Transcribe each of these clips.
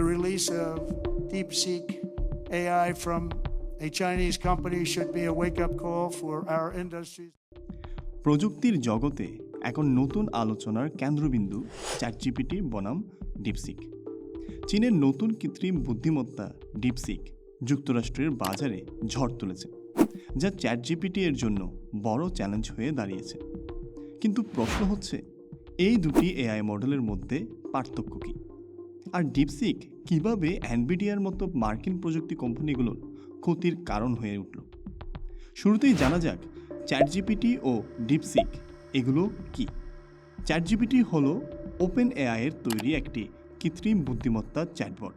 The release of DeepSeek AI from a Chinese company should be a wake up call for our industries. প্রযুক্তির জগতে এখন নতুন আলোচনার কেন্দ্রবিন্দু চ্যাটজিপিটি বনাম ডিপসিক চীনের নতুন কৃত্রিম বুদ্ধিমত্তা ডিপসিক যুক্তরাষ্ট্রের বাজারে ঝড় তুলেছে, যা চ্যাটজিপিটি এর জন্য বড় চ্যালেঞ্জ হয়ে দাঁড়িয়েছে। কিন্তু প্রশ্ন হচ্ছে, এই দুটি এআই মডেলের মধ্যে পার্থক্য কী? আর ডিপসিক কীভাবে অ্যানবিডিয়ার মতো মার্কিন প্রযুক্তি কোম্পানিগুলোর ক্ষতির কারণ হয়ে উঠল? শুরুতেই জানা যাক চ্যাটজিপিটি ও ডিপসিক এগুলো কি। চ্যাটজিপিটি হলো ওপেন এআইয়ের তৈরি একটি কৃত্রিম বুদ্ধিমত্তা চ্যাটবট,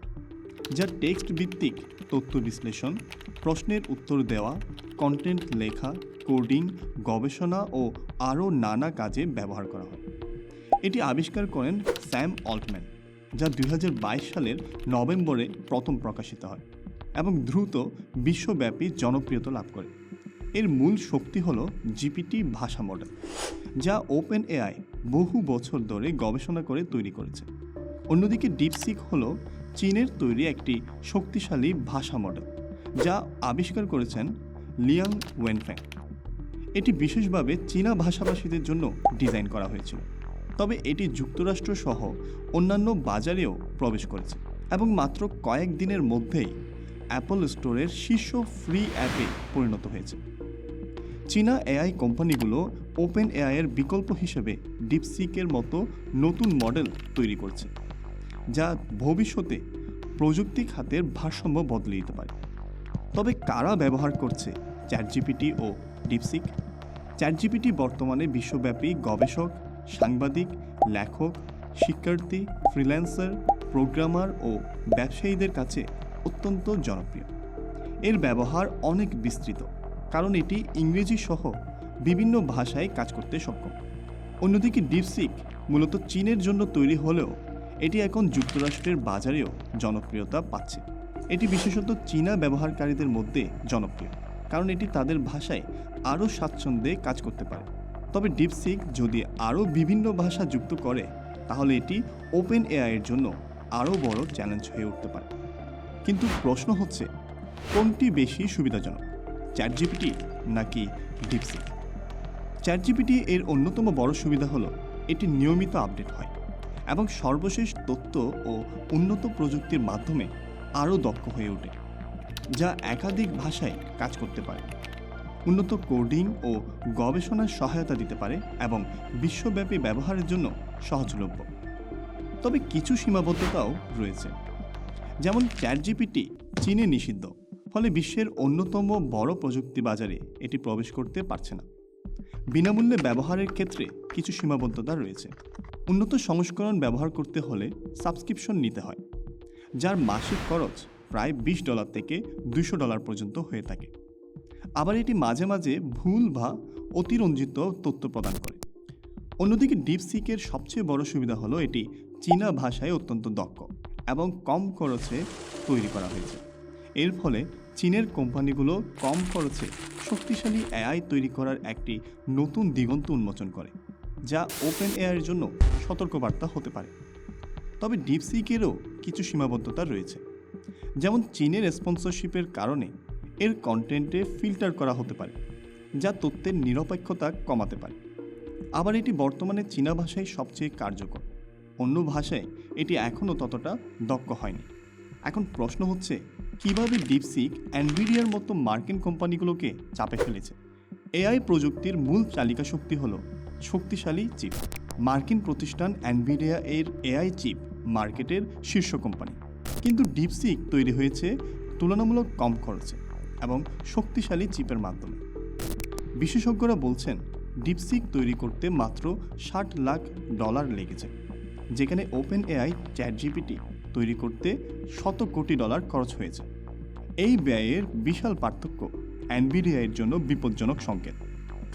যা টেক্সট ভিত্তিক তথ্য বিশ্লেষণ, প্রশ্নের উত্তর দেওয়া কন্টেন্ট লেখা কোডিং গবেষণা ও আরও নানা কাজে ব্যবহার করা হয়। এটি আবিষ্কার করেন স্যাম অল্টম্যান। যা দুই হাজার বাইশ সালের নভেম্বরে প্রথম প্রকাশিত হয় এবং দ্রুত বিশ্বব্যাপী জনপ্রিয়তা লাভ করে। এর মূল শক্তি হল জিপিটি ভাষা মডেল, যা ওপেন এআই বহু বছর ধরে গবেষণা করে তৈরি করেছে। অন্যদিকে ডিপসিক হল চীনের তৈরি একটি শক্তিশালী ভাষা মডেল, যা আবিষ্কার করেছেন লিয়াং ওয়েনফ্যাং। এটি বিশেষভাবে চীনা ভাষাভাষীদের জন্য ডিজাইন করা হয়েছিল। তবে এটি যুক্তরাষ্ট্র সহ অন্যান্য বাজারেও প্রবেশ করেছে এবং মাত্র কয়েক দিনের মধ্যেই অ্যাপল স্টোরের শীর্ষ ফ্রি অ্যাপে পরিণত হয়েছে। চীনা এআই কোম্পানিগুলো ওপেন এআইয়ের বিকল্প হিসেবে ডিপসিকের মতো নতুন মডেল তৈরি করছে, যা ভবিষ্যতে প্রযুক্তি খাতের ভারসাম্য বদলে দিতে পারে। তবে কারা ব্যবহার করছে চ্যাটজিপিটি ও ডিপসিক? চ্যাটজিপিটি বর্তমানে বিশ্বব্যাপী গবেষক সাংবাদিক, লেখক, শিক্ষার্থী ফ্রিল্যান্সার প্রোগ্রামার ও ব্যবসায়ীদের কাছে অত্যন্ত জনপ্রিয়। এর ব্যবহার অনেক বিস্তৃত, কারণ এটি ইংরেজি সহ বিভিন্ন ভাষায় কাজ করতে সক্ষম। অন্যদিকে ডিপসিক মূলত চীনের জন্য তৈরি হলেও এটি এখন যুক্তরাষ্ট্রের বাজারেও জনপ্রিয়তা পাচ্ছে। এটি বিশেষত চীনা ব্যবহারকারীদের মধ্যে জনপ্রিয়, কারণ এটি তাদের ভাষায় আরও স্বাচ্ছন্দ্যে কাজ করতে পারে। তবে ডিপসিক যদি আরও বিভিন্ন ভাষা যুক্ত করে, তাহলে এটি ওপেন এআইয়ের জন্য আরও বড় চ্যালেঞ্জ হয়ে উঠতে পারে। কিন্তু প্রশ্ন হচ্ছে, কোনটি বেশি সুবিধাজনক চ্যাটজিপিটি নাকি ডিপসিক চ্যাটজিপিটি এর অন্যতম বড় সুবিধা হলো, এটি নিয়মিত আপডেট হয় এবং সর্বশেষ তথ্য ও উন্নত প্রযুক্তির মাধ্যমে আরও দক্ষ হয়ে ওঠে, যা একাধিক ভাষায় কাজ করতে পারে। উন্নত কোডিং ও গবেষণার সহায়তা দিতে পারে এবং বিশ্বব্যাপী ব্যবহারের জন্য সহজলভ্য। তবে কিছু সীমাবদ্ধতাও রয়েছে। যেমন চ্যাটজিপিটি চীনে নিষিদ্ধ, ফলে বিশ্বের অন্যতম বড় প্রযুক্তি বাজারে এটি প্রবেশ করতে পারছে না। বিনামূল্যে ব্যবহারের ক্ষেত্রে কিছু সীমাবদ্ধতা রয়েছে। উন্নত সংস্করণ ব্যবহার করতে হলে সাবস্ক্রিপশন নিতে হয়, যার মাসিক খরচ প্রায় বিশ ডলার থেকে দুশো ডলার পর্যন্ত হয়ে থাকে। আবার এটি মাঝে মাঝে ভুল বা অতিরঞ্জিত তথ্য প্রদান করে। অন্যদিকে ডিপসিকের সবচেয়ে বড় সুবিধা হলো এটি চীনা ভাষায় অত্যন্ত দক্ষ এবং কম খরচে তৈরি করা হয়েছে। এর ফলে চীনের কোম্পানিগুলো কম খরচে শক্তিশালী এআই তৈরি করার একটি নতুন দিগন্ত উন্মোচন করে, যা ওপেন এআইয়ের জন্য সতর্কবার্তা হতে পারে। তবে ডিপসিকেরও কিছু সীমাবদ্ধতা রয়েছে। যেমন চীনের স্পন্সরশিপের কারণে এর কন্টেন্টে ফিল্টার করা হতে পারে, যা তথ্যের নিরপেক্ষতা কমাতে পারে। আবার এটি বর্তমানে চীনা ভাষায় সবচেয়ে কার্যকর। অন্য ভাষায় এটি এখনও ততটা দক্ষ হয়নি। এখন প্রশ্ন হচ্ছে, কীভাবে ডিপসিক অ্যানভিডিয়ার মতো মার্কিন কোম্পানিগুলোকে চাপে ফেলেছে? এআই প্রযুক্তির মূল চালিকা শক্তি হল শক্তিশালী চিপ। মার্কিন প্রতিষ্ঠান অ্যানভিডিয়া এর এআই চিপ মার্কেটের শীর্ষ কোম্পানি। কিন্তু ডিপসিক তৈরি হয়েছে তুলনামূলক কম খরচে। এবং শক্তিশালী চিপের মাধ্যমে। বিশেষজ্ঞরা বলছেন, ডিপসিক তৈরি করতে মাত্র ষাট লাখ ডলার লেগেছে, যেখানে ওপেন এআই চ্যাট জিপিটি তৈরি করতে শত কোটি ডলার খরচ হয়েছে। এই ব্যয়ের বিশাল পার্থক্য অ্যানভিডিআইয়ের জন্য বিপজ্জনক সংকেত।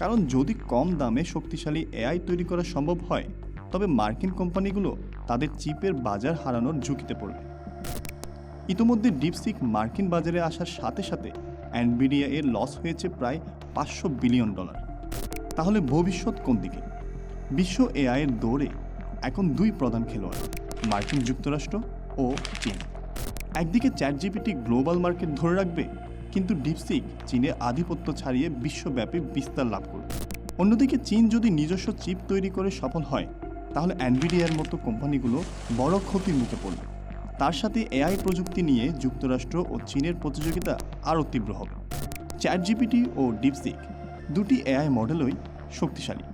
কারণ যদি কম দামে শক্তিশালী এআই তৈরি করা সম্ভব হয়, তবে মার্কিন কোম্পানিগুলো তাদের চিপের বাজার হারানোর ঝুঁকিতে পড়বে। ইতোমধ্যে ডিপসিক মার্কিন বাজারে আসার সাথে সাথে অ্যানভিডিয়া এর লস হয়েছে প্রায় পাঁচশো বিলিয়ন ডলার তাহলে ভবিষ্যৎ কোন দিকে? বিশ্ব এআইয়ের দৌড়ে এখন দুই প্রধান খেলোয়াড়, মার্কিন যুক্তরাষ্ট্র ও চীন। একদিকে চ্যাট জিপিটি গ্লোবাল মার্কেট ধরে রাখবে, কিন্তু ডিপসিক চীনে আধিপত্য ছাড়িয়ে বিশ্বব্যাপী বিস্তার লাভ করবে। অন্যদিকে চীন যদি নিজস্ব চিপ তৈরি করে সফল হয়, তাহলে অ্যানভিডিয়ার মতো কোম্পানিগুলো বড় ক্ষতির মুখে পড়বে। তার সাথে এআই প্রযুক্তি নিয়ে যুক্তরাষ্ট্র ও চীনের প্রতিযোগিতা আরও তীব্র হবে। চ্যাট জিপিটি ও ডিপসিক দুটি এআই মডেলই শক্তিশালী।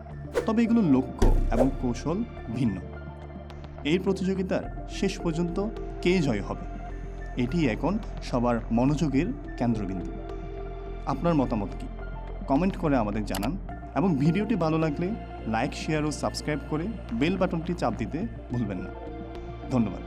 তবে এগুলোর লক্ষ্য এবং কৌশল ভিন্ন। এই প্রতিযোগিতার শেষ পর্যন্ত কে জয় হবে? এটি এখন সবার মনোযোগের কেন্দ্রবিন্দু। আপনার মতামত কি? কমেন্ট করে আমাদের জানান এবং ভিডিওটি ভালো লাগলে লাইক, শেয়ার ও সাবস্ক্রাইব করে বেল বাটনটি চাপ দিতে ভুলবেন না। ধন্যবাদ।